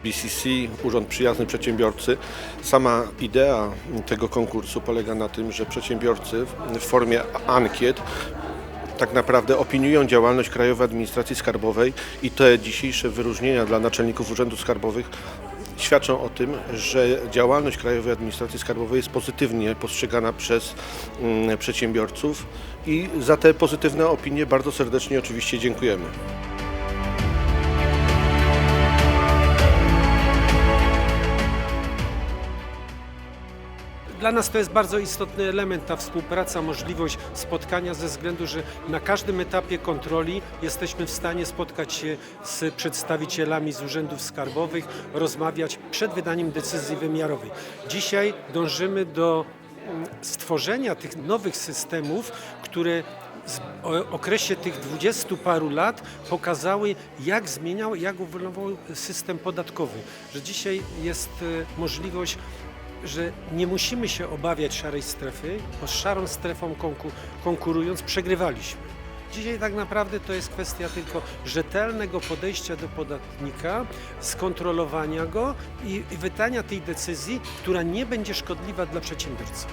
UPCC, Urząd Przyjazny Przedsiębiorcy. Sama idea tego konkursu polega na tym, że przedsiębiorcy w formie ankiet tak naprawdę opiniują działalność Krajowej Administracji Skarbowej i te dzisiejsze wyróżnienia dla naczelników urzędów skarbowych świadczą o tym, że działalność Krajowej Administracji Skarbowej jest pozytywnie postrzegana przez mm, przedsiębiorców i za te pozytywne opinie bardzo serdecznie oczywiście dziękujemy. Dla nas to jest bardzo istotny element, ta współpraca, możliwość spotkania ze względu, że na każdym etapie kontroli jesteśmy w stanie spotkać się z przedstawicielami z urzędów skarbowych, rozmawiać przed wydaniem decyzji wymiarowej. Dzisiaj dążymy do mm, stworzenia tych nowych systemów, które o okresie tych dwudziestu paru lat pokazały, jak zmieniał, jak ewoluował system podatkowy. Że dzisiaj jest e, możliwość że nie musimy się obawiać szarej strefy, bo z szarą strefą konku- konkurując przegrywaliśmy. Dzisiaj tak naprawdę to jest kwestia tylko rzetelnego podejścia do podatnika, skontrolowania go i, wydania tej decyzji, która nie będzie szkodliwa dla przedsiębiorcy.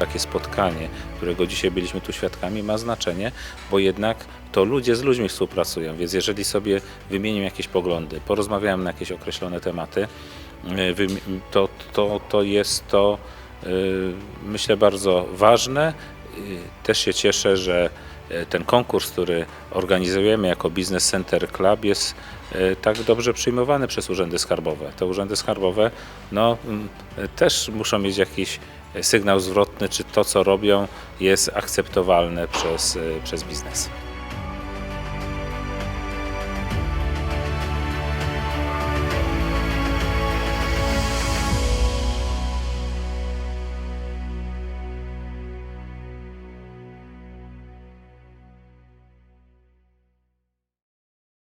Takie spotkanie, którego dzisiaj byliśmy tu świadkami, ma znaczenie, bo jednak to ludzie z ludźmi współpracują, więc jeżeli sobie wymienią jakieś poglądy, porozmawiają na jakieś określone tematy, y, to, to, to jest to y, myślę bardzo ważne. Y, Też się cieszę, że ten konkurs, który organizujemy jako Business Center Club jest tak dobrze przyjmowany przez urzędy skarbowe. Te urzędy skarbowe no, mm, też muszą mieć jakiś sygnał zwrotny, czy to, co robią, jest akceptowalne przez, y, przez biznes.